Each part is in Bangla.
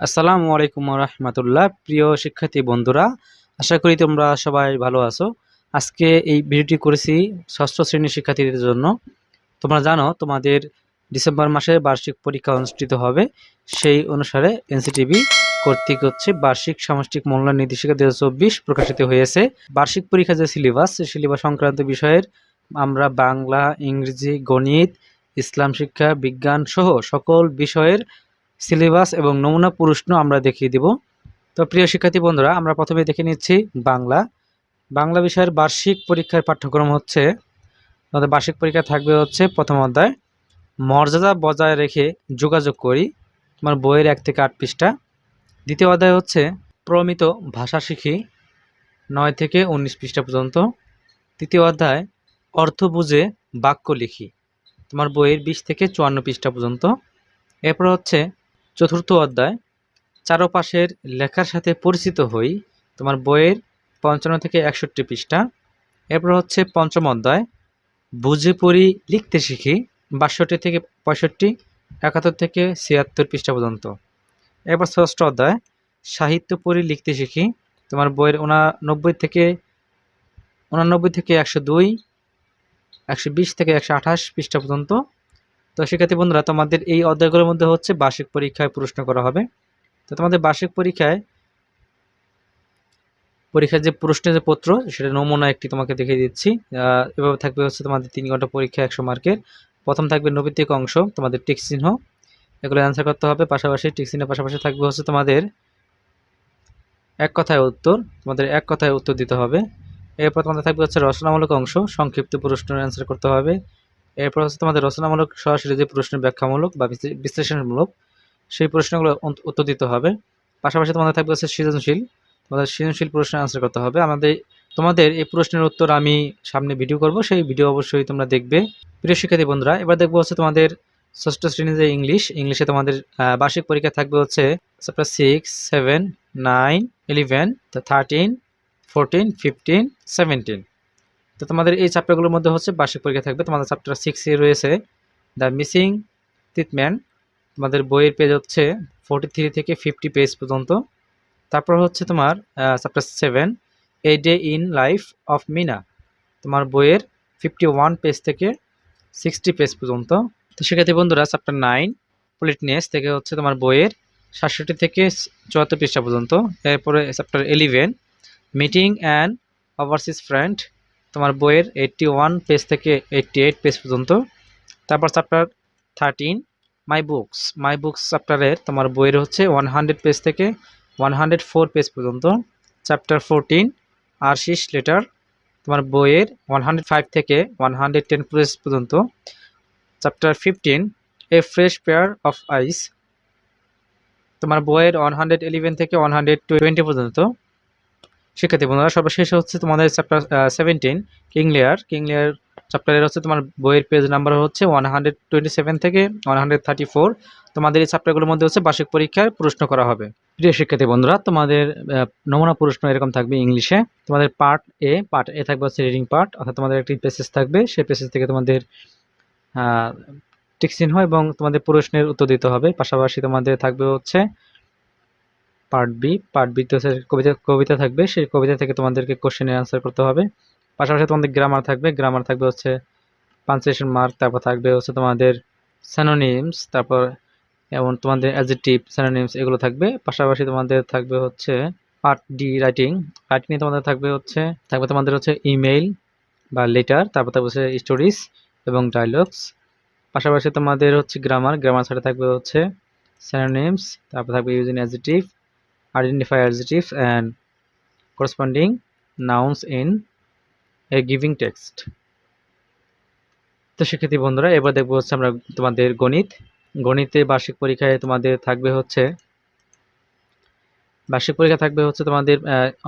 আসসালামু আলাইকুম রহমতুল্লাহ প্রিয় শিক্ষার্থী বন্ধুরা, আশা করি তোমরা সবাই ভালো আছো। আজকে এই ভিডিওটি করেছি ষষ্ঠ শ্রেণির শিক্ষার্থীদের জন্য। তোমরা জানো, তোমাদের ডিসেম্বর মাসে বার্ষিক পরীক্ষা অনুষ্ঠিত হবে। সেই অনুসারে এনসিটিভি কর্তৃক হচ্ছে বার্ষিক সামষ্টিক মূল্যায়ন নির্দেশিকা দু হাজার চব্বিশ প্রকাশিত হয়েছে। বার্ষিক পরীক্ষা যে সিলেবাস, সেই সিলেবাস সংক্রান্ত বিষয়ের আমরা বাংলা, ইংরেজি, গণিত, ইসলাম শিক্ষা, বিজ্ঞান সহ সকল বিষয়ের সিলেবাস এবং নমুনা প্রশ্ন আমরা দেখিয়ে দেব। তো প্রিয় শিক্ষার্থী বন্ধুরা, আমরা প্রথমে দেখে নিচ্ছি বাংলা। বাংলা বিষয়ের বার্ষিক পরীক্ষার পাঠ্যক্রম হচ্ছে, আমাদের বার্ষিক পরীক্ষা থাকবে হচ্ছে প্রথম অধ্যায়। মর্যাদা বজায় রেখে যোগাযোগ করি, তোমার বইয়ের এক থেকে আট পৃষ্ঠা। দ্বিতীয় অধ্যায় হচ্ছে, প্রমিত ভাষা শিখি, নয় থেকে উনিশ পৃষ্ঠা পর্যন্ত। তৃতীয় অধ্যায়, অর্থ বুঝে বাক্য লিখি, তোমার বইয়ের বিশ থেকে চুয়ান্ন পৃষ্ঠা পর্যন্ত। এরপর হচ্ছে চতুর্থ অধ্যায়, চারপাশের লেখার সাথে পরিচিত হই, তোমার বইয়ের পঞ্চান্ন থেকে একষট্টি পৃষ্ঠা। এরপর হচ্ছে পঞ্চম অধ্যায়, বুঝে পড়ি, লিখতে শিখি, বাষট্টি থেকে পঁয়ষট্টি, একাত্তর থেকে ছিয়াত্তর পৃষ্ঠা পর্যন্ত। এরপর ষষ্ঠ অধ্যায়, সাহিত্য পড়ি, লিখতে শিখি, তোমার বইয়ের উনানব্বই থেকে উনানব্বই থেকে একশো দুই, একশো বিশ থেকে একশো আঠাশ পৃষ্ঠা পর্যন্ত। তো শিক্ষার্থী বন্ধুরা, তোমাদের এই অধ্যায়গুলোর মধ্যে হচ্ছে বার্ষিক পরীক্ষায় প্রশ্ন করা হবে। তো তোমাদের বার্ষিক পরীক্ষায় পরীক্ষার যে প্রশ্নের যে পত্র, সেটা নমুনা একটি তোমাকে দেখিয়ে দিচ্ছি। এভাবে থাকবে হচ্ছে তোমাদের তিন ঘণ্টা পরীক্ষা, একশো মার্কের। প্রথম থাকবে নৈতিক অংশ, তোমাদের টিক চিহ্ন। এগুলো অ্যান্সার করতে হবে, পাশাপাশি টিক চিহ্নের পাশাপাশি থাকবে হচ্ছে তোমাদের এক কথায় উত্তর, তোমাদের এক কথায় উত্তর দিতে হবে। এরপর তোমাদের থাকবে হচ্ছে রচনামূলক অংশ, সংক্ষিপ্ত প্রশ্নের অ্যান্সার করতে হবে। এরপর হচ্ছে তোমাদের রচনামূলক সরাসরি যে প্রশ্নের ব্যাখ্যামূলক বা বিশ্লেষণমূলক, সেই প্রশ্নগুলো উত্তর দিতে হবে। পাশাপাশি তোমাদের থাকবে হচ্ছে সৃজনশীল। তোমাদের সৃজনশীল প্রশ্নের আনসার করতে হবে। আমাদের তোমাদের এই প্রশ্নের উত্তর আমি সামনে ভিডিও করব। সেই ভিডিও অবশ্যই তোমরা দেখবে। প্রিয় শিক্ষার্থী বন্ধুরা, এবার দেখব হচ্ছে তোমাদের ষষ্ঠ শ্রেণির যে ইংলিশ ইংলিশে তোমাদের বার্ষিক পরীক্ষা থাকবে হচ্ছে chapter six seven nine eleven thirteen fourteen fifteen seventeen তো তোমাদের এই চ্যাপ্টারগুলোর মধ্যে হচ্ছে বার্ষিক পরীক্ষা থাকবে। তোমাদের চ্যাপ্টার সিক্সে রয়েছে দ্য মিসিং ট্রিটমেন্ট তোমাদের বইয়ের পেজ হচ্ছে ফোরটি থ্রি থেকে ফিফটি পেজ পর্যন্ত। তারপর হচ্ছে তোমার chapter seven a day in life of Meena তোমার বইয়ের ফিফটি ওয়ান পেজ থেকে সিক্সটি পেজ পর্যন্ত। তো সেক্ষেত্রে বন্ধুরা চ্যাপ্টার নাইন পলিটনেস থেকে হচ্ছে তোমার বইয়ের সাতষট্টি থেকে চুয়াত্তর পৃষ্ঠা পর্যন্ত। এরপরে chapter eleven meeting and overseas friend তোমার বইয়ের এইটটি ওয়ান পেজ থেকে এইটটি এইট পেজ পর্যন্ত। তারপর chapter thirteen my books my books চ্যাপ্টারের তোমার বইয়ের হচ্ছে ওয়ান হান্ড্রেড পেজ থেকে ওয়ান হান্ড্রেড ফোর পেজ পর্যন্ত। চ্যাপ্টার ফোরটিন আরশিস লেটার তোমার বইয়ের ওয়ান হান্ড্রেড ফাইভ থেকে ওয়ান হান্ড্রেড টেন পেজ পর্যন্ত। Chapter fifteen a fresh pair of eyes তোমার বইয়ের ওয়ান হান্ড্রেড ইলেভেন থেকে ওয়ান হান্ড্রেড টোয়েন্টি পর্যন্ত। শিক্ষার্থী বন্ধুরা, সর্বশেষ হচ্ছে তোমাদের chapter seventeen King Lear King Lear চ্যাপ্টারের হচ্ছে তোমার বইয়ের পেজ নাম্বার হচ্ছে ওয়ান হান্ড্রেড টোয়েন্টি সেভেন থেকে ওয়ান হান্ড্রেড থার্টি ফোর তোমাদের এই চ্যাপ্টারগুলোর মধ্যে হচ্ছে বার্ষিক পরীক্ষায় প্রশ্ন করা হবে। প্রিয় শিক্ষার্থী বন্ধুরা, তোমাদের নমুনা প্রশ্ন এরকম থাকবে ইংলিশে। তোমাদের পার্ট এ পার্ট এ থাকবে হচ্ছে রিডিং পার্ট অর্থাৎ তোমাদের একটি পেসেজ থাকবে। সেই পেসেজ থেকে তোমাদের টিক চিহ্ন এবং তোমাদের প্রশ্নের উত্তর দিতে হবে। পাশাপাশি তোমাদের থাকবে হচ্ছে পার্ট বি পার্ট বিতে কবিতা কবিতা থাকবে। সেই কবিতা থেকে তোমাদেরকে কোশ্চেনের অ্যান্সার করতে হবে। পাশাপাশি তোমাদের গ্রামার থাকবে। গ্রামার থাকবে হচ্ছে পাঞ্চুয়েশন মার্ক তারপর থাকবে হচ্ছে তোমাদের স্যানোনিমস তারপর এবং তোমাদের অ্যাজেটিভ স্যানোনিমস এগুলো থাকবে। পাশাপাশি তোমাদের থাকবে হচ্ছে পার্ট ডি রাইটিং রাইটিংয়ে তোমাদের থাকবে হচ্ছে, থাকবে তোমাদের হচ্ছে ইমেইল বা লেটার তারপর থাকবে হচ্ছে স্টোরিজ এবং ডায়লগস পাশাপাশি তোমাদের হচ্ছে গ্রামার গ্রামার সাথে থাকবে হচ্ছে স্যানোনিমস তারপর থাকবে using adjective identify adjectives and corresponding nouns in a giving text. তো শিক্ষার্থী বন্ধুরা, এবার দেখব হচ্ছে আমরা তোমাদের গণিত। গণিতে বার্ষিক পরীক্ষায় তোমাদের থাকবে হচ্ছে বার্ষিক পরীক্ষা থাকবে হচ্ছে তোমাদের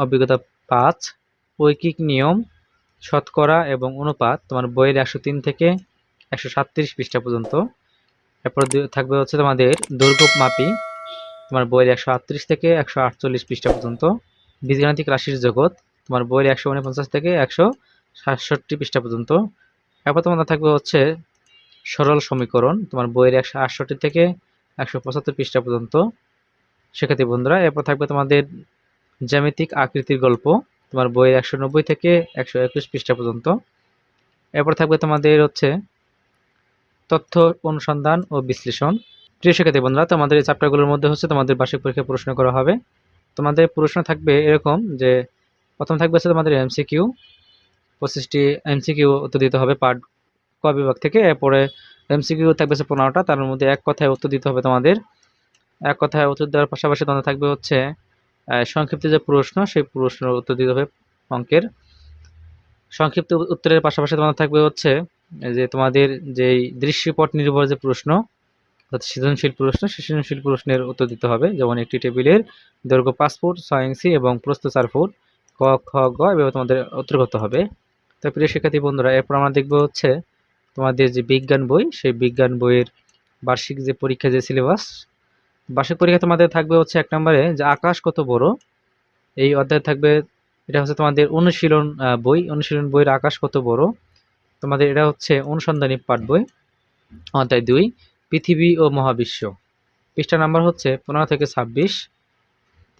অভিজ্ঞতা পাঁচ, ঐকিক নিয়ম, শতকরা এবং অনুপাত তোমার বইয়ের একশো তিন থেকে একশো সাতত্রিশ পৃষ্ঠা পর্যন্ত। এরপর থাকবে হচ্ছে তোমাদের দৈর্ঘ্য মাপি। তোমার বইয়ের একশো আটত্রিশ থেকে একশো আটচল্লিশ পৃষ্ঠা পর্যন্ত। বীজগাণিতিক রাশির জগৎ, তোমার বইয়ের একশো উনপঞ্চাশ থেকে একশো সাতষট্টি পৃষ্ঠা পর্যন্ত। এরপর তোমাদের থাকবে হচ্ছে সরল সমীকরণ, তোমার বইয়ের একশো আটষট্টি থেকে একশো পঁচাত্তর পৃষ্ঠা পর্যন্ত। শিক্ষার্থী বন্ধুরা, এরপর থাকবে তোমাদের জ্যামিতিক আকৃতির গল্প, তোমার বইয়ের একশো নব্বই থেকে একশো একুশ পৃষ্ঠা পর্যন্ত। এরপর থাকবে তোমাদের হচ্ছে তথ্য অনুসন্ধান ও বিশ্লেষণ প্রিয় শিক্ষার্থী বন্ধুরা। তোমাদের এই চ্যাপ্টারগুলোর মধ্যে হচ্ছে তোমাদের বার্ষিক পরীক্ষায় প্রশ্ন করা হবে। তোমাদের প্রশ্ন থাকবে এরকম যে, প্রথম থাকবে হচ্ছে তোমাদের এমসিকিউ পঁচিশটি এমসিকিউ উত্তর দিতে হবে পার্ট ক বিভাগ থেকে। এরপরে এমসিকিউ থাকবে হচ্ছে পনেরোটা। তার মধ্যে এক কথায় উত্তর দিতে হবে তোমাদের। এক কথায় উত্তর দেওয়ার পাশাপাশি তোমাদের থাকবে হচ্ছে সংক্ষিপ্ত যে প্রশ্ন, সেই প্রশ্নের উত্তর দিতে হবে অঙ্কের। সংক্ষিপ্ত উত্তরের পাশাপাশি তোমাদের থাকবে হচ্ছে যে তোমাদের যেই দৃশ্যপট নির্ভর যে প্রশ্ন অর্থাৎ সৃজনশীল প্রশ্ন, সৃজনশীল প্রশ্নের উত্তর দিতে হবে। যেমন একটি টেবিলের দৈর্ঘ্য পাঁচ ফুট ছয় ইঞ্চি এবং প্রস্থ চার ফুট, ক, খ, গ, এভাবে তোমাদের করতে হবে। তো প্রিয় শিক্ষার্থী বন্ধুরা, এরপর আমরা দেখব হচ্ছে তোমাদের যে বিজ্ঞান বই, সেই বিজ্ঞান বইয়ের বার্ষিক যে পরীক্ষা, যে সিলেবাস, বার্ষিক পরীক্ষা তোমাদের থাকবে হচ্ছে এক নম্বরে যে আকাশ কত বড়? এই অধ্যায় থাকবে, এটা হচ্ছে তোমাদের অনুশীলন বই, অনুশীলন বইয়ের আকাশ কত বড়? তোমাদের এটা হচ্ছে অনুসন্ধানী পাঠ বই, অধ্যায় দুই। পৃথিবী ও মহাবিশ্ব। পৃষ্ঠা নাম্বার হচ্ছে পনেরো থেকে ছাব্বিশ।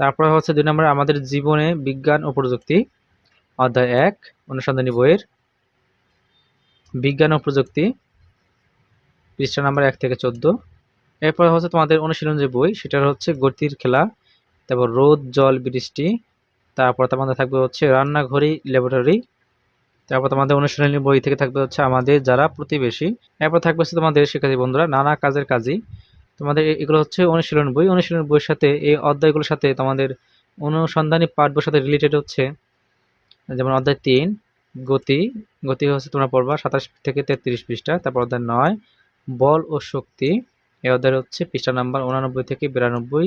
তারপরে হচ্ছে দুই নম্বরে আমাদের জীবনে বিজ্ঞান ও প্রযুক্তি, অধ্যায় এক, অনুসন্ধানী বইয়ের বিজ্ঞান ও প্রযুক্তি, পৃষ্ঠা নাম্বার এক থেকে চোদ্দ। এরপর হচ্ছে তোমাদের অনুশীলন যে বই, সেটার হচ্ছে গতির খেলা, তারপর রোদ, জল, বৃষ্টি, তারপর তোমাদের থাকবে হচ্ছে রান্নাঘড়ি ল্যাবরেটরি তারপর তোমাদের অনুশীলনী বই থেকে থাকবে হচ্ছে আমাদের যারা প্রতিবেশী। এরপর থাকবে হচ্ছে তোমাদের শিক্ষার্থী বন্ধুরা, নানা কাজের কাজই। তোমাদের এগুলো হচ্ছে অনুশীলন বই। অনুশীলন বইয়ের সাথে, এই অধ্যায়গুলোর সাথে তোমাদের অনুসন্ধানী পাঠ বইয়ের সাথে রিলেটেড হচ্ছে, যেমন অধ্যায় তিন, গতি। গতি হচ্ছে তোমরা পড়বা সাতাশ থেকে তেত্রিশ পৃষ্ঠা, তারপর অধ্যায় নয়, বল ও শক্তি। এই অধ্যায় হচ্ছে পৃষ্ঠা নাম্বার উনানব্বই থেকে বিরানব্বই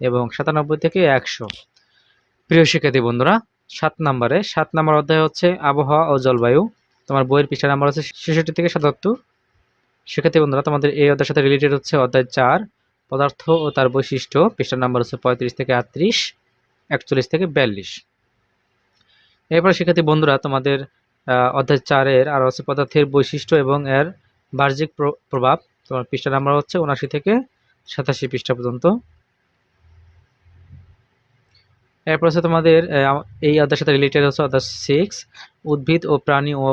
এবং সাতানব্বই থেকে একশো। প্রিয় শিক্ষার্থী বন্ধুরা সাত নম্বরে। সাত নম্বর অধ্যায় হচ্ছে আবহাওয়া ও জলবায়ু। তোমার বইয়ের পৃষ্ঠা নাম্বার হচ্ছে ছেষট্টি থেকে সাতাত্তর। শিক্ষার্থী বন্ধুরা, তোমাদের এই অধ্যায়ের সাথে রিলেটেড হচ্ছে অধ্যায় চার, পদার্থ ও তার বৈশিষ্ট্য। পৃষ্ঠা নাম্বার হচ্ছে পঁয়ত্রিশ থেকে আটত্রিশ, একচল্লিশ থেকে বিয়াল্লিশ। এরপর শিক্ষার্থী বন্ধুরা, তোমাদের অধ্যায় চারের আর হচ্ছে পদার্থের বৈশিষ্ট্য এবং এর বাহ্যিক প্র- প্রভাব। তোমার পৃষ্ঠা নাম্বার হচ্ছে উনাশি থেকে সাতাশি পৃষ্ঠা পর্যন্ত। এরপর হচ্ছে তোমাদের এই অধ্যায়ের সাথে রিলেটেড হচ্ছে অধ্যায় সিক্স উদ্ভিদ ও প্রাণী ও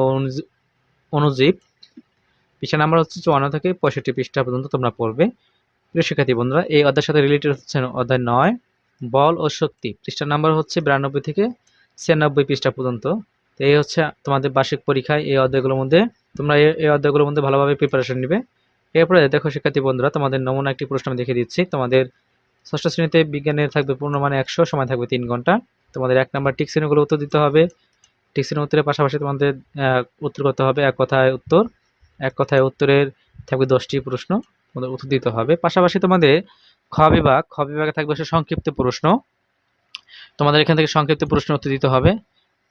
অনুজীব। পৃষ্ঠা নাম্বার হচ্ছে চুয়ান্ন থেকে পঁয়ষট্টি পৃষ্ঠা পর্যন্ত তোমরা পড়বে। প্রিয় শিক্ষার্থী বন্ধুরা, এই অধ্যায়ের সাথে রিলেটেড হচ্ছে অধ্যায় নয়, বল ও শক্তি। পৃষ্ঠা নাম্বার হচ্ছে বিরানব্বই থেকে ছিয়ানব্বই পৃষ্ঠা পর্যন্ত। তো এই হচ্ছে তোমাদের বার্ষিক পরীক্ষায় এই অধ্যায়গুলোর মধ্যে, তোমরা এই- অধ্যায়গুলোর মধ্যে ভালোভাবে প্রিপারেশন নেবে। এরপরে দেখো শিক্ষার্থী বন্ধুরা, তোমাদের নমুনা একটি প্রশ্ন আমি দেখিয়ে দিচ্ছি। তোমাদের ষষ্ঠ শ্রেণীতে বিজ্ঞানের থাকবে পূর্ণমানে একশো, সময় থাকবে তিন ঘণ্টা। তোমাদের এক নাম্বার টিক শ্রেণীগুলো উত্তর দিতে হবে। টিক শ্রেণি উত্তরের পাশাপাশি তোমাদের উত্তর করতে হবে এক কথায় উত্তর। এক কথায় উত্তরের থাকবে দশটি প্রশ্ন, তোমাদের উত্তর দিতে হবে। পাশাপাশি তোমাদের খ বিভাগ, খ বিভাগে থাকবে হচ্ছে সংক্ষিপ্ত প্রশ্ন। তোমাদের এখান থেকে সংক্ষিপ্ত প্রশ্ন উত্তর দিতে হবে।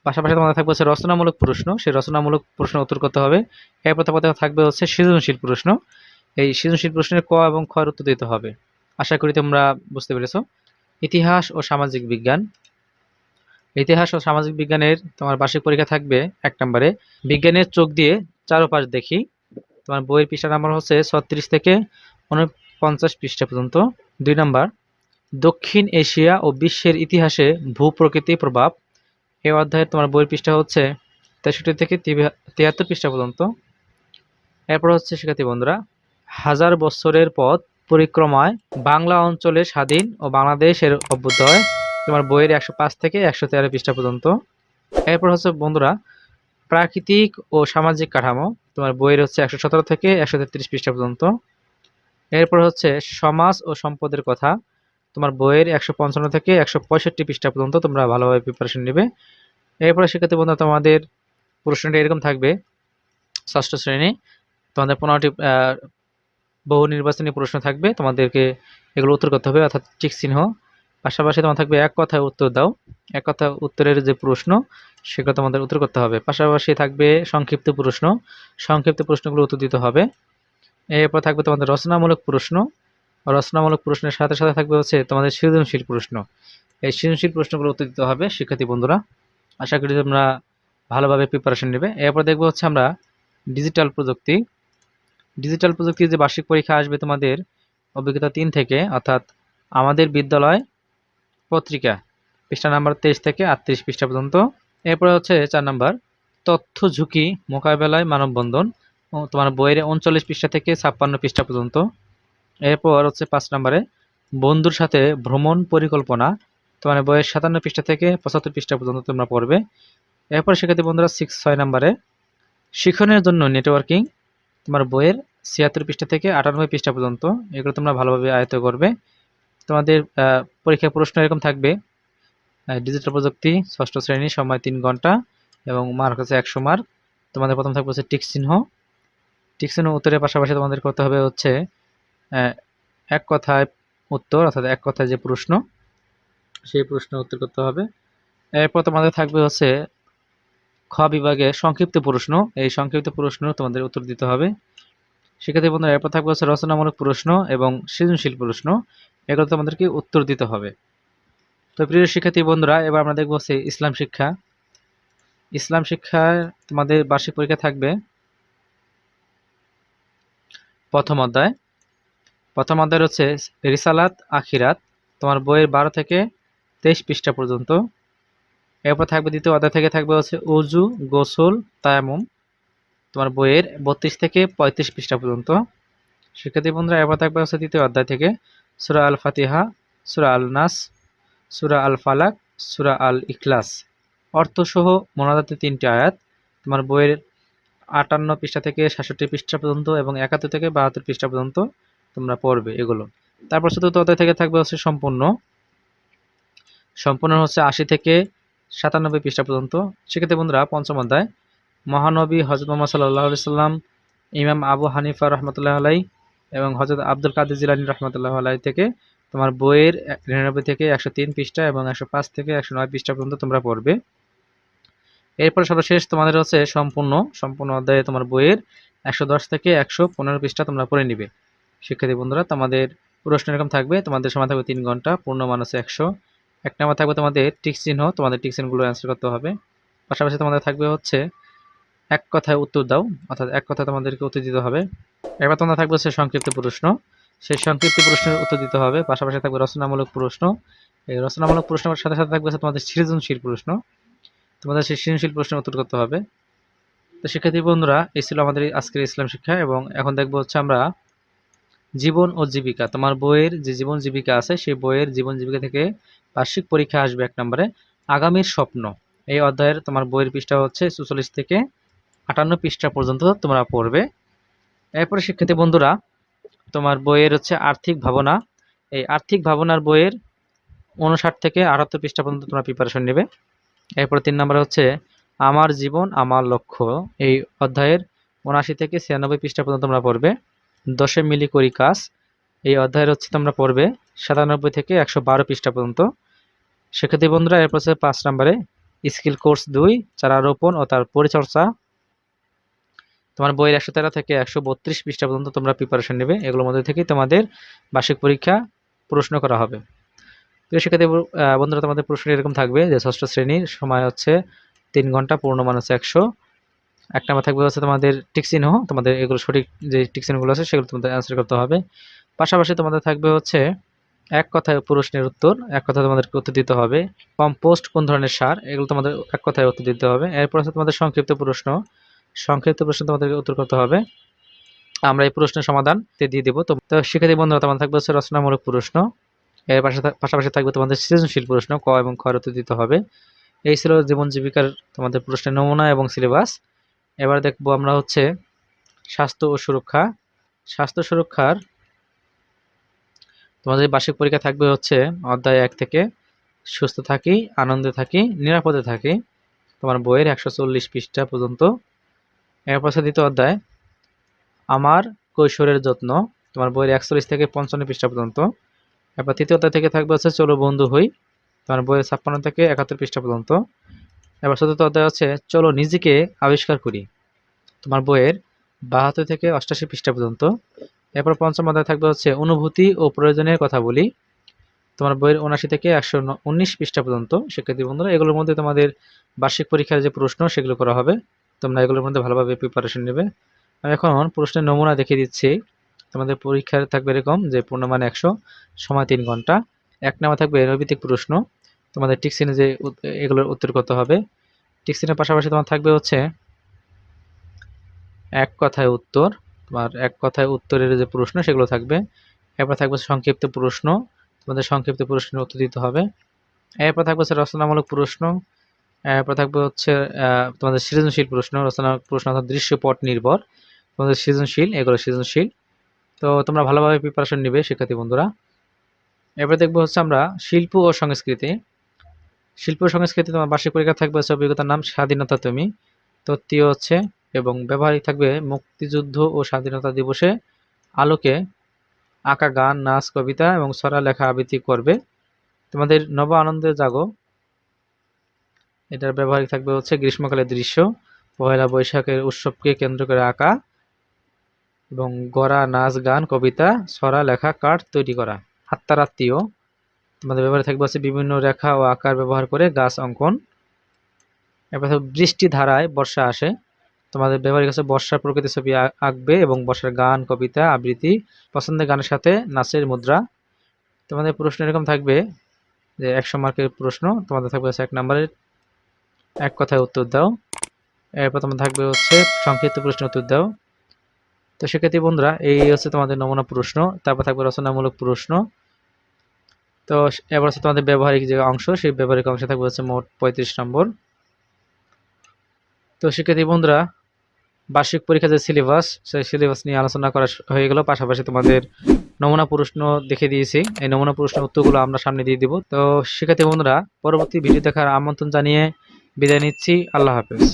পাশাপাশি তোমাদের থাকবে হচ্ছে রচনামূলক প্রশ্ন, সেই রচনামূলক প্রশ্ন উত্তর করতে হবে। এরপর তোমাদের থাকবে হচ্ছে সৃজনশীল প্রশ্ন। এই সৃজনশীল প্রশ্নের ক এবং খ এর উত্তর দিতে হবে। আশা করি তোমরা বুঝতে পেরেছ। ইতিহাস ও সামাজিক বিজ্ঞান। ইতিহাস ও সামাজিক বিজ্ঞানের তোমার বার্ষিক পরীক্ষা থাকবে এক নম্বরে। বিজ্ঞানের চোখ দিয়ে চারোপাশ দেখি। তোমার বইয়ের পৃষ্ঠা নাম্বার হচ্ছে ছত্রিশ থেকে উনপঞ্চাশ পৃষ্ঠা পর্যন্ত। দুই নম্বর, দক্ষিণ এশিয়া ও বিশ্বের ইতিহাসে ভূপ্রকৃতি প্রভাব। এই অধ্যায়ে তোমার বইয়ের পৃষ্ঠা হচ্ছে তেষট্টি থেকে তিয়াত্তর পৃষ্ঠা পর্যন্ত। এরপর হচ্ছে শিক্ষার্থী বন্ধুরা, হাজার বছরের পথ পরিক্রমায় বাংলা অঞ্চলে স্বাধীন ও বাংলাদেশের অভ্যুদয়, তোমার বইয়ের একশো পাঁচ থেকে একশো তেরো পৃষ্ঠা পর্যন্ত। এরপর হচ্ছে বন্ধুরা, প্রাকৃতিক ও সামাজিক কাঠামো, তোমার বইয়ের হচ্ছে একশো সতেরো থেকে একশো তেত্রিশ পৃষ্ঠা পর্যন্ত। এরপর হচ্ছে সমাজ ও সম্পদের কথা, তোমার বইয়ের একশো পঞ্চান্ন থেকে একশো পঁয়ষট্টি পৃষ্ঠা পর্যন্ত তোমরা ভালোভাবে প্রিপারেশন নেবে। এরপরে শিক্ষার্থী বন্ধুরা, তোমাদের প্রশ্নটা এরকম থাকবে, ষষ্ঠ শ্রেণি, তোমাদের পনেরোটি বহু নির্বাচনী প্রশ্ন থাকবে, তোমাদেরকে এগুলো উত্তর করতে হবে, অর্থাৎ টিক চিহ্ন। পাশাপাশি তোমার থাকবে এক কথায় উত্তর দাও, এক কথা উত্তরের যে প্রশ্ন, সেগুলো তোমাদের উত্তর করতে হবে। পাশাপাশি থাকবে সংক্ষিপ্ত প্রশ্ন, সংক্ষিপ্ত প্রশ্নগুলো উত্তর দিতে হবে। এরপর থাকবে তোমাদের রচনামূলক প্রশ্ন, রচনামূলক প্রশ্নের সাথে সাথে থাকবে হচ্ছে তোমাদের সৃজনশীল প্রশ্ন। এই সৃজনশীল প্রশ্নগুলো উত্তর দিতে হবে, শিক্ষার্থী বন্ধুরা। আশা করি তোমরা ভালোভাবে প্রিপারেশন নেবে। এরপর দেখব হচ্ছে আমরা ডিজিটাল প্রযুক্তি ডিজিটাল প্রযুক্তির যে বার্ষিক পরীক্ষা আসবে তোমাদের অভিজ্ঞতা তিন থেকে, অর্থাৎ আমাদের বিদ্যালয় পত্রিকা, পৃষ্ঠা নাম্বার তেইশ থেকে আটত্রিশ পৃষ্ঠা পর্যন্ত। এরপরে হচ্ছে চার নাম্বার, তথ্য ঝুঁকি মোকাবেলায় মানববন্ধন তোমার বইয়ের উনচল্লিশ পৃষ্ঠা থেকে ছাপ্পান্ন পৃষ্ঠা পর্যন্ত। এরপর হচ্ছে পাঁচ নম্বরে, বন্ধুর সাথে ভ্রমণ পরিকল্পনা, তোমার বইয়ের সাতান্ন পৃষ্ঠা থেকে পঁচাত্তর পৃষ্ঠা পর্যন্ত তোমরা পড়বে। এরপর সেক্ষেত্রে বন্ধুরা সিক্স ছয় নম্বরে, শিক্ষণের জন্য নেটওয়ার্কিং তোমার বইয়ের ছিয়াত্তর পৃষ্ঠা থেকে আটানব্বই পৃষ্ঠা পর্যন্ত, এগুলো তোমরা ভালোভাবে আয়ত্ত করবে। তোমাদের পরীক্ষার প্রশ্ন এরকম থাকবে। ডিজিটাল প্রযুক্তি, ষষ্ঠ শ্রেণি, সময় তিন ঘণ্টা এবং মার্ক হচ্ছে একশো মার্ক তোমাদের প্রথম থাকবে হচ্ছে টিক চিহ্ন। টিক চিহ্ন উত্তরের পাশাপাশি তোমাদের করতে হবে হচ্ছে এক কথায় উত্তর, অর্থাৎ এক কথায় যে প্রশ্ন, সেই প্রশ্ন উত্তর করতে হবে। এরপর তোমাদের থাকবে হচ্ছে খ বিভাগে সংক্ষিপ্ত প্রশ্ন। এই সংক্ষিপ্ত প্রশ্ন তোমাদের উত্তর দিতে হবে। সেক্ষেত্রে বন্ধুরা, এরপর থাকবে হচ্ছে রচনামূলক প্রশ্ন এবং সৃজনশীল প্রশ্ন। এগুলো তোমাদেরকে উত্তর দিতে হবে। তো প্রিয় শিক্ষার্থী বন্ধুরা, এবার আমরা দেখব হচ্ছে ইসলাম শিক্ষা। ইসলাম শিক্ষায় তোমাদের বার্ষিক পরীক্ষা থাকবে প্রথম অধ্যায়। প্রথম অধ্যায় হচ্ছে রিসালাত আখিরাত। তোমার বইয়ের বারো থেকে তেইশ পৃষ্ঠা পর্যন্ত। এরপর থাকবে দ্বিতীয় অধ্যায় থেকে থাকবে হচ্ছে উজু গোসল তায়ামুম তোমার বইয়ের বত্রিশ থেকে পঁয়ত্রিশ পৃষ্ঠা পর্যন্ত। শিক্ষার্থী বন্ধুরা, এরপর থাকবে হচ্ছে দ্বিতীয় অধ্যায় থেকে। সুরা আল ফাতিহা সুরা আল নাস সুরা আল ফালাক সুরা আল ইখলাস অর্থসহ মোনাজাতে তিনটি আয়াত। তোমার বইয়ের আটান্ন পৃষ্ঠা থেকে সাতষট্টি পৃষ্ঠা পর্যন্ত এবং একাত্তর থেকে বাহাত্তর পৃষ্ঠা পর্যন্ত তোমরা পড়বে এগুলো। তারপর চতুর্থ অধ্যায় থেকে থাকবে হচ্ছে সম্পূর্ণ। সম্পূর্ণ হচ্ছে আশি থেকে সাতানব্বই পৃষ্ঠা পর্যন্ত। সেক্ষেত্রে বন্ধুরা, পঞ্চম অধ্যায়। মহানবী হজরত মোহাম্মদ সাল্লাহ সাল্লাম ইমাম আবু হানিফা রহমতুল্লাহ আলাই এবং হজরত আব্দুল কাদের জিলানি রহমতুল্লাহ আলাই থেকে তোমার বইয়ের নিরানব্বই থেকে একশো তিন পৃষ্ঠা এবং একশো পাঁচ থেকে একশো নয় পৃষ্ঠা পর্যন্ত তোমরা পড়বে। এরপর সর্বশেষ তোমাদের হচ্ছে সম্পূর্ণ সম্পূর্ণ অধ্যায়ে তোমার বইয়ের একশো দশ থেকে একশো পনেরো পৃষ্ঠা তোমরা পড়ে নিবে। শিক্ষার্থী বন্ধুরা, তোমাদের প্রশ্ন এরকম থাকবে, তোমাদের সময় থাকবে তিন ঘণ্টা পূর্ণ মানুষ একশো। এক নাম্বার থাকবে তোমাদের টিক চিহ্ন, তোমাদের টিক চিহ্নগুলো অ্যান্সার করতে হবে। পাশাপাশি তোমাদের থাকবে হচ্ছে এক কথায় উত্তর দাও, অর্থাৎ এক কথায় তোমাদেরকে উত্তর দিতে হবে। এবার তোমরা থাকবে হচ্ছে সংক্ষিপ্ত প্রশ্ন। সেই সংক্ষিপ্ত প্রশ্নের উত্তর দিতে হবে, পাশাপাশি থাকবে রচনামূলক প্রশ্ন। এই রচনামূলক প্রশ্নের সাথে সাথে থাকবে তোমাদের সৃজনশীল প্রশ্ন। তোমাদের সেই সৃজনশীল প্রশ্নের উত্তর করতে হবে। তো শিক্ষার্থী বন্ধুরা, এই ছিল আমাদের আজকের ইসলাম শিক্ষা এবং এখন দেখব হচ্ছে আমরা জীবন ও জীবিকা, তোমার বইয়ের যে জীবন জীবিকা আছে, সেই বইয়ের জীবন জীবিকা থেকে বার্ষিক পরীক্ষা আসবে এক নম্বরে। আগামীর স্বপ্ন। এই অধ্যায়ের তোমার বইয়ের পৃষ্ঠা হচ্ছে চুচল্লিশ থেকে আটান্ন পৃষ্ঠা পর্যন্ত তোমরা পড়বে। এরপরে শিক্ষার্থী বন্ধুরা, তোমার বইয়ের হচ্ছে আর্থিক ভাবনা। এই আর্থিক ভাবনার বইয়ের উনষাট থেকে আটাত্তর পৃষ্ঠা পর্যন্ত তোমরা প্রিপারেশন নেবে। এরপরে তিন নম্বরে হচ্ছে, আমার জীবন, আমার লক্ষ্য। এই অধ্যায়ের উনআশি থেকে ছিয়ানব্বই পৃষ্ঠা পর্যন্ত তোমরা পড়বে। দশে মিলি করি কাজ। এই অধ্যায়ের হচ্ছে তোমরা পড়বে সাতানব্বই থেকে একশো বারো পৃষ্ঠা পর্যন্ত। শিক্ষার্থী বন্ধুরা এরপর হচ্ছে পাঁচ নম্বরে স্কিল কোর্স দুই, চারা রোপণ ও তার পরিচর্যা। তোমার বইয়ের একশো তেরো থেকে একশো বত্রিশ পৃষ্ঠা পর্যন্ত তোমরা প্রিপারেশন নেবে। এগুলোর মধ্যে থেকেই তোমাদের বার্ষিক পরীক্ষা প্রশ্ন করা হবে। প্রিয় শিক্ষার্থী বন্ধুরা, তোমাদের প্রশ্ন এরকম থাকবে যে, ষষ্ঠ শ্রেণির সময় হচ্ছে তিন ঘণ্টা পূর্ণমান হচ্ছে একশো। এক নাম্বার থাকবে হচ্ছে তোমাদের টিকচিহ্ন তোমাদের এগুলো সঠিক যে টিকচিহ্নগুলো আছে, সেগুলো তোমাদের অ্যান্সার করতে হবে। পাশাপাশি তোমাদের থাকবে হচ্ছে এক কথায় প্রশ্নের উত্তর, এক কথায় তোমাদেরকে উত্তর দিতে হবে। কম্পোস্ট কোন ধরনের সার? এগুলো তোমাদের এক কথায় উত্তর দিতে হবে। এরপর হচ্ছে তোমাদের সংক্ষিপ্ত প্রশ্ন। সংক্ষিপ্ত প্রশ্ন তোমাদেরকে উত্তর করতে হবে। আমরা এই প্রশ্নের সমাধান দিয়ে দেবো। তো শিক্ষার্থী বন্ধুরা, তোমাদের থাকবে হচ্ছে রচনামূলক প্রশ্ন। এর পাশাপাশি থাকবে তোমাদের সৃজনশীল প্রশ্ন, ক এবং খ উত্তর দিতে হবে। এই ছিল জীবন জীবিকার তোমাদের প্রশ্নের নমুনা এবং সিলেবাস। এবার দেখব আমরা হচ্ছে স্বাস্থ্য ও সুরক্ষা। স্বাস্থ্য সুরক্ষার তোমাদের বার্ষিক পরীক্ষা থাকবে হচ্ছে অধ্যায় এক থেকে সুস্থ থাকি, আনন্দে থাকি, নিরাপদে থাকি। তোমার বইয়ের একশো চল্লিশ পৃষ্ঠা পর্যন্ত। এরপর দ্বিতীয় অধ্যায়। আমার কৈশোরের যত্ন। তোমার বইয়ের একচল্লিশ থেকে পঞ্চান্ন পৃষ্ঠা পর্যন্ত। এরপর তৃতীয় অধ্যায় থেকে থাকবে হচ্ছে চলো বন্ধু হই। তোমার বইয়ের ছাপ্পান্ন থেকে একাত্তর পৃষ্ঠা পর্যন্ত। এবার চতুর্থ অধ্যায় হচ্ছে চলো নিজেকে আবিষ্কার করি। তোমার বইয়ের বাহাত্তর থেকে অষ্টাশি পৃষ্ঠা পর্যন্ত। এরপর পঞ্চম অধ্যায় থাকবে হচ্ছে অনুভূতি ও প্রয়োজনের কথা বলি। তোমার বইয়ের উনাশি থেকে একশো উনিশ পৃষ্ঠা পর্যন্ত। শিক্ষার্থী বন্ধুরা, এগুলোর মধ্যে তোমাদের বার্ষিক পরীক্ষার যে প্রশ্ন, সেগুলো করা হবে। তোমরা এগুলোর মধ্যে ভালোভাবে প্রিপারেশন নেবে। আমি এখন প্রশ্নের নমুনা দেখিয়ে দিচ্ছি। তোমাদের পরীক্ষার থাকবে এরকম যে পূর্ণমান একশো, সময় তিন ঘণ্টা। এক নামে থাকবে নৈবিত্তিক প্রশ্ন। তোমাদের টিকসিনে যে এগুলোর উত্তর করতে হবে? টিকসিনের পাশাপাশি তোমার থাকবে হচ্ছে এক কথায় উত্তর। তোমার এক কথায় উত্তরের যে প্রশ্ন সেগুলো থাকবে। এরপর থাকবে সংক্ষিপ্ত প্রশ্ন, তোমাদের সংক্ষিপ্ত প্রশ্নের উত্তর দিতে হবে। এরপর থাকবে হচ্ছে রচনামূলক প্রশ্ন, এরপর থাকবে হচ্ছে তোমাদের সৃজনশীল প্রশ্ন, রচনামূলক প্রশ্ন অর্থাৎ দৃশ্যপট নির্ভর। তোমাদের সৃজনশীল, এগুলো সৃজনশীল। তো তোমরা ভালোভাবে প্রিপারেশন নিবে শিক্ষার্থী বন্ধুরা। এরপর দেখব হচ্ছে আমরা শিল্প ও সংস্কৃতি। শিল্প সংস্কৃতি তোমার বার্ষিক পরীক্ষা থাকবে হচ্ছে অভিজ্ঞতার নাম স্বাধীনতা তুমি। তত্ত্বীয় হচ্ছে এবং ব্যবহারিক থাকবে মুক্তিযুদ্ধ ও স্বাধীনতা দিবসে আলোকে আঁকা গান, নাচ, কবিতা এবং ছড়া লেখা আবৃত্তি করবে। তোমাদের নব আনন্দে জাগো। এটার ব্যবহারিক থাকবে হচ্ছে গ্রীষ্মকালের দৃশ্য পয়লা বৈশাখের উৎসবকে কেন্দ্র করে আঁকা এবং গড়া, নাচ, গান, কবিতা, ছড়া লেখা কার্ড তৈরি করা। আত্মারাত্মীয় তোমাদের ব্যবহারে থাকবে হচ্ছে বিভিন্ন রেখা ও আকার ব্যবহার করে গাছ অঙ্কন। থাকবে বৃষ্টি ধারায় বর্ষা আসে। তোমাদের ব্যবহারিক আছে বর্ষার প্রকৃতি ছবি আঁকবে এবং বর্ষার গান, কবিতা, আবৃত্তি, পছন্দের গানের সাথে নাচের মুদ্রা। তোমাদের প্রশ্ন এরকম থাকবে যে একশো মার্কের প্রশ্ন, তোমাদের থাকবে হচ্ছে এক নম্বরের। এক কথায় উত্তর দাও। এরপর তোমার থাকবে হচ্ছে সংক্ষিপ্ত প্রশ্ন উত্তর দাও। তো সেক্ষেত্রে বন্ধুরা, এই হচ্ছে তোমাদের নমুনা প্রশ্ন, তারপর থাকবে রচনামূলক প্রশ্ন। তো এবার হচ্ছে তোমাদের ব্যবহারিক যে অংশ, সেই ব্যবহারিক অংশে থাকবে হচ্ছে মোট পঁয়ত্রিশ নম্বর। তো শিক্ষার্থী বন্ধুরা বার্ষিক পরীক্ষা যে সিলেবাস সেই সিলেবাস নিয়ে আলোচনা করা হয়ে গেল। পাশাপাশি তোমাদের নমুনা প্রশ্ন দেখে দিয়েছি। এই নমুনা প্রশ্ন উত্তরগুলো আমরা সামনে দিয়ে দিব। তো শিক্ষার্থী বন্ধুরা, পরবর্তী ভিডিও দেখার আমন্ত্রণ জানিয়ে বিদায় নিচ্ছি। আল্লাহ হাফেজ।